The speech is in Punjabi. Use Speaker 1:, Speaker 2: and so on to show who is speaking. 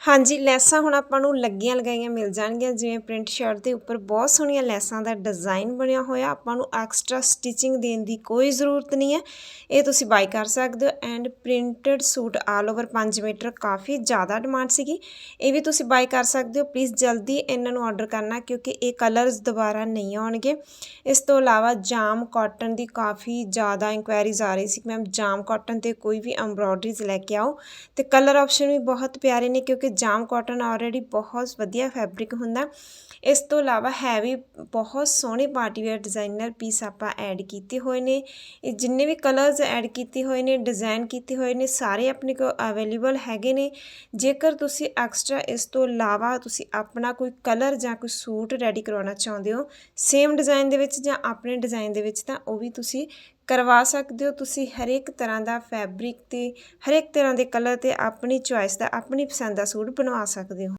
Speaker 1: ਹਾਂਜੀ, ਲੈਸਾਂ ਹੁਣ ਆਪਾਂ ਨੂੰ ਲੱਗੀਆਂ ਲਗਾਈਆਂ ਮਿਲ ਜਾਣਗੀਆਂ, ਜਿਵੇਂ ਪ੍ਰਿੰਟ ਸ਼ਰਟ ਦੇ ਉੱਪਰ ਬਹੁਤ ਸੋਹਣੀਆਂ ਲੈਸਾਂ ਦਾ ਡਿਜ਼ਾਈਨ ਬਣਿਆ ਹੋਇਆ, ਆਪਾਂ ਨੂੰ ਐਕਸਟਰਾ ਸਟਿਚਿੰਗ ਦੇਣ ਦੀ ਕੋਈ ਜ਼ਰੂਰਤ ਨਹੀਂ ਹੈ। ਇਹ ਤੁਸੀਂ ਬਾਈ ਕਰ ਸਕਦੇ ਹੋ and printed suit all over 5 metre ਕਾਫੀ ਜ਼ਿਆਦਾ ਡਿਮਾਂਡ ਸੀਗੀ। ਇਹ ਵੀ ਤੁਸੀਂ ਬਾਈ ਕਰ ਸਕਦੇ ਹੋ, ਪਲੀਜ਼ ਜਲਦੀ ਇਹਨਾਂ ਨੂੰ ਆਰਡਰ ਕਰਨਾ ਕਿਉਂਕਿ ਇਹ ਕਲਰਸ ਦੁਬਾਰਾ ਨਹੀਂ ਆਉਣਗੇ। ਇਸ ਤੋਂ ਇਲਾਵਾ ਜਾਮ ਕਾਟਨ ਦੀ ਕਾਫੀ ਜ਼ਿਆਦਾ ਇਨਕੁਆਇਰੀਜ਼ ਆ ਰਹੀ ਸੀ, ਮੈਮ ਜਾਮ ਕਾਟਨ ਤੇ ਕੋਈ ਵੀ ਐਮਬ੍ਰੋਇਡਰੀਜ਼ ਲੈ ਕੇ ਆਓ। ਤੇ ਕਲਰ ਆਪਸ਼ਨ ਵੀ ਬਹੁਤ ਪਿਆਰੇ ਨੇ ਕਿਉਂਕਿ ਜਾਮ ਕਾਟਨ ਆਲਰੇਡੀ ਬਹੁਤ ਵਧੀਆ ਫੈਬਰਿਕ ਹੁੰਦਾ। ਇਸ ਤੋਂ ਇਲਾਵਾ ਹੈਵੀ ਬਹੁਤ ਸੋਹਣੇ ਪਾਰਟੀ ਵੇਅਰ ਡਿਜ਼ਾਈਨਰ ਪੀਸ ਆਪਾਂ ਐਡ ਕੀਤੇ ਹੋਏ ਨੇ। ਇਹ ਜਿੰਨੇ ਵੀ ਕਲਰਸ ਐਡ ਕੀਤੇ ਹੋਏ ਨੇ ਡਿਜ਼ਾਈਨ ਕੀਤੇ ਹੋਏ ਨੇ, ਸਾਰੇ ਆਪਣੇ ਕੋਲ ਅਵੇਲੇਬਲ ਹੈਗੇ ਨੇ। ਜੇਕਰ ਤੁਸੀਂ ਐਕਸਟਰਾ ਇਸ ਤੋਂ ਇਲਾਵਾ ਤੁਸੀਂ ਆਪਣਾ ਕੋਈ ਕਲਰ ਜਾਂ ਕੋਈ ਸੂਟ ਰੈਡੀ ਕਰਵਾਉਣਾ ਚਾਹੁੰਦੇ ਹੋ ਸੇਮ ਡਿਜ਼ਾਈਨ ਦੇ ਵਿੱਚ ਜਾਂ ਆਪਣੇ ਡਿਜ਼ਾਈਨ ਦੇ ਵਿੱਚ, ਤਾਂ ਉਹ ਵੀ ਤੁਸੀਂ ਕਰਵਾ ਸਕਦੇ ਹੋ। ਤੁਸੀਂ ਹਰੇਕ ਤਰ੍ਹਾਂ ਦਾ ਫੈਬਰਿਕ ਤੇ ਹਰੇਕ ਤਰ੍ਹਾਂ ਦੇ ਕਲਰ ਤੇ ਆਪਣੀ ਚੁਆਇਸ ਦਾ, ਆਪਣੀ ਪਸੰਦ ਦਾ ਸੂਟ ਬਣਵਾ ਸਕਦੇ ਹੋ।